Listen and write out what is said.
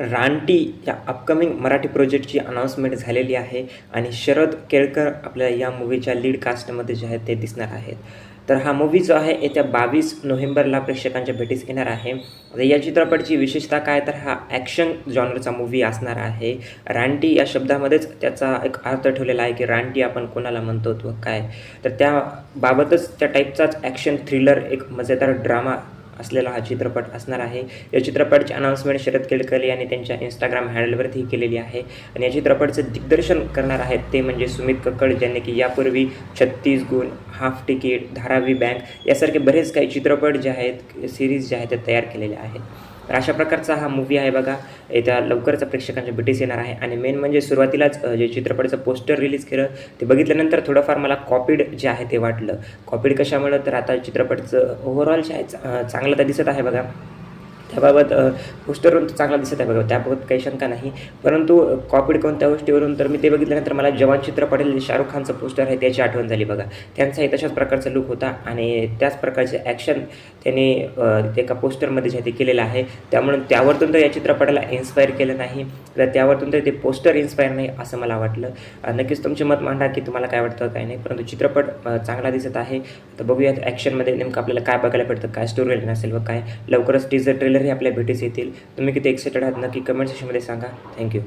रानटी या अपकमिंग मराठी प्रोजेक्टची अनाऊन्समेंट झालेली आहे आणि शरद केळकर आपल्या या मूवीच्या लीड कास्टमध्ये जे आहेत ते दिसणार आहेत. तर हा मूवी जो आहे येत्या बावीस नोव्हेंबरला प्रेक्षकांच्या भेटीस येणार आहे. तर या चित्रपटची विशेषता काय? तर हा ॲक्शन जॉनरचा मूवी असणार आहे. रानटी या शब्दामध्येच त्याचा एक अर्थ ठेवलेला आहे की रानटी आपण कोणाला म्हणतो तो काय? तर त्याबाबतच त्या टाईपचाच ॲक्शन थ्रिलर एक मजेदार ड्रामा असलेला हा चित्रपट असणार आहे. या चित्रपटची अनाऊन्समेंट शरद केळकर यांनी त्यांच्या इंस्टाग्राम हँडलवरती केलेली आहे. आणि या चित्रपटचं दिग्दर्शन करणार आहेत ते म्हणजे सुमित कक्कड ज्यांनी की यापूर्वी छत्तीस गुण हाफ तिकीट धारावी बँक यासारखे बरेच काही चित्रपट जे आहेत सिरीज जे आहेत ते तयार केलेले आहेत. तर अशा प्रकारचा हा मूवी आहे बघा. येत्या लवकरच प्रेक्षकांच्या भेटीस येणार आहे. आणि मेन म्हणजे सुरुवातीलाच जे चित्रपटाचं पोस्टर रिलीज केलं ते बघितल्यानंतर थोडंफार मला कॉपीड जे आहे ते वाटलं. कॉपीड कशामुळं? तर आता चित्रपटचं ओव्हरऑल जे आहे चा- चांगलं तर दिसत आहे बघा. त्याबाबत पोस्टरवरून तर चांगला दिसत आहे बघा. त्याबाबत काही शंका नाही. परंतु कॉपीड कोणत्या गोष्टीवरून तर मी ते बघितल्यानंतर मला जवान चित्रपटेल शाहरुख खानचं पोस्टर आहे त्याची आठवण झाली बघा. त्यांचाही तशाच प्रकारचा लुक होता आणि त्याच प्रकारचे ॲक्शन त्यांनी ते एका पोस्टरमध्ये जे आहे ते केलेलं आहे. त्यामुळे त्यावरतून तर या चित्रपटाला इन्स्पायर केलं नाही. तर त्यावरतून तर ते पोस्टर इन्स्पायर नाही असं मला वाटलं. नक्कीच तुमचे मत मांडा की तुम्हाला काय वाटतं काय नाही. परंतु चित्रपट चांगला दिसत आहे. तर बघूयात ॲक्शनमध्ये नेमकं आपल्याला काय बघायला भेटतं काय स्टोरी नसेल व काय. लवकरच टीजर ट्रेलरही आपल्या भेटीस येतील. तुम्ही किती एक्साइटेड आहात नक्की कमेंट सेक्शनमध्ये सांगा. थँक्यू